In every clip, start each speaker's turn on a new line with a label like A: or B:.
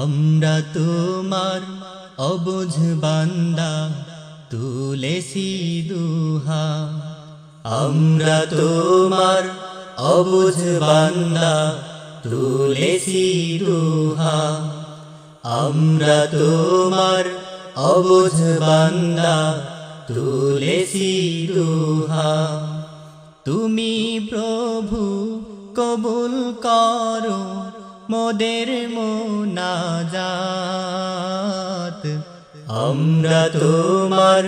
A: আমরা তোমার অবুঝ বান্দা, তুলেছি দুহা। আমরা তোমার অবুঝ বান্দা, তুলেছি দুহা। আমরা তোমার অবুঝ বান্দা, তুলেছি দুহা। তুমি প্রভু, কবুল করো। মোদের মোনাজাত। আমরা তোমার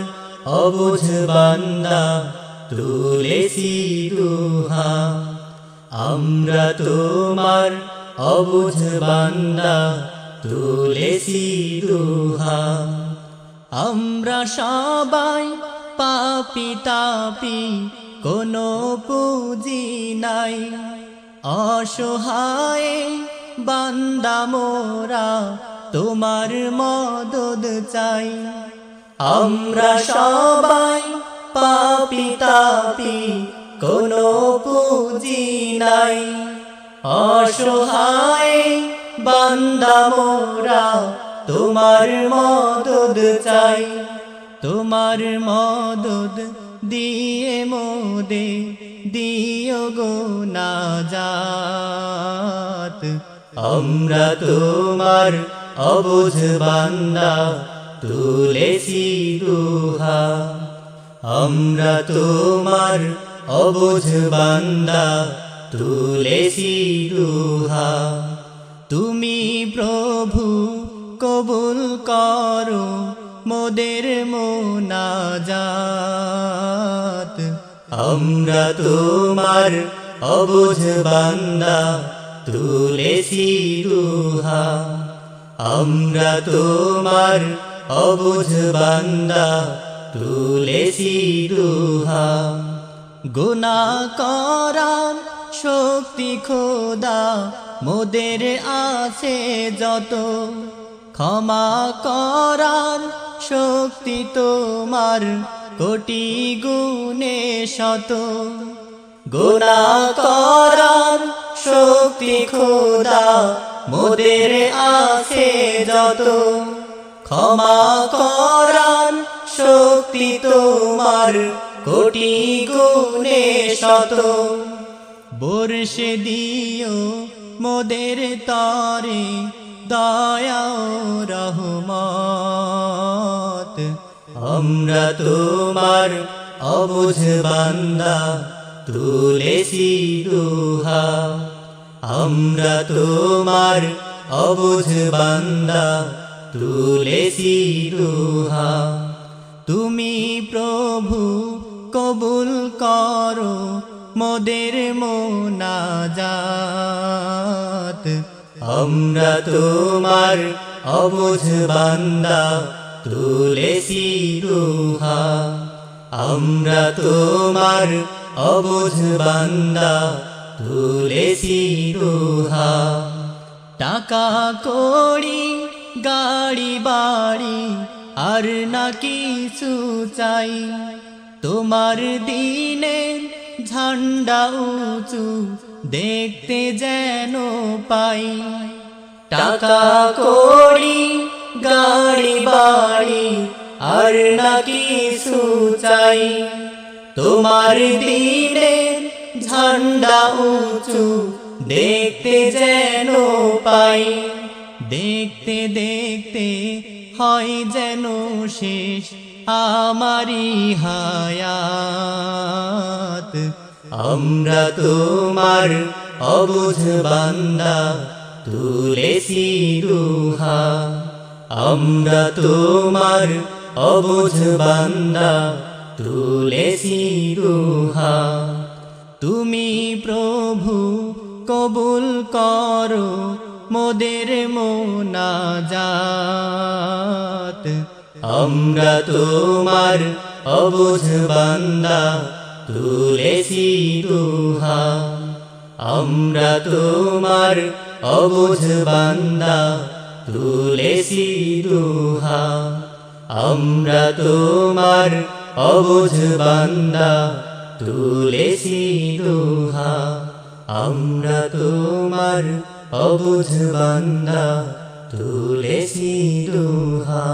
A: অবুঝ বান্দা তুলেছি দুহা। আমরা তোমার অবুঝ বান্দা তুলেছি দুহা। আমরা সবাই পাপি তাপি কোনো পুঁজি নাই। অসহায় বান্দা মোরা, তোমার মদদ চাই। আমরা সবাই পাপি তাপি, কোনো পুঁজি নাই। অসহায় বান্দা মোরা, তোমার মদদ চাই। তোমার মদদ দিয়ে মোদে, দিও গো নাজাত। আমরা তোমার অবুঝ বান্দা, তুলেছি দুহা আমরা তোমার অবুঝ বান্দা, তুলেছি দুহা তুমি প্রভু, কবুল করো মোদের মোনাজাত। আমরা তোমার অবুঝ বান্দা তুলেছি দুহা। আমরা তোমার অবুঝ বান্দা, তুলেছি দুহা। গুনা করার শক্তি খোদা, মোদের আছে যত। ক্ষমা করার শক্তি তোমার, কোটি গুণে শত। গুনা করার শক্তি খোদা, মোদের আছে যত। ক্ষমা করার শক্তি তোমার, কোটি গুণে শত। বর্ষে দিও মোদের তরে দয়া রহমত। আমরা তোমার অবুঝ বান্দা, তুলেছি দুহা। আমরা তোমার অবুঝ বান্দা, তুলেছি দুহা। তুমি প্রভু, কবুল করো মোদের মোনাজাত। আমরা তোমার অবুঝ বান্দা, তুলেছি দুহা। আমরা তোমার অবুঝ বান্দা তুলেছি দুহা টাকা কড়ি, গাড়ি, বাড়ি, আর না কিছু চাই। তোমার দিনে ঝান্ডা উঁচু দেখতে যেন পাই। টাকা কড়ি, গাড়ি, বাড়ি, আর না কিছু চাই। তোমার দিনে ঝান্ডা উঁচু, দেখতে যেন পাই। দেখতে দেখতে হয় যেন শেষ আমারি হায়াত। আমরা তোমার অবুঝ বান্দা, তুলেছি দুহা। আমরা তোমার অবুঝ বান্দা, তুলেছি দুহা। তুমি প্রভু, কবুল করো মোদের মোনাজাত। আমরা তোমার অবুঝ বান্দা, তুলেছি দুহা। আমরা তোমার অবুঝ বান্দা, তুলেছি দুহা। আমরা তোমার অবুঝ বান্দা তুলেছি দুহা আমরা তোমার অবুঝ বান্দা তুলেছি দুহা।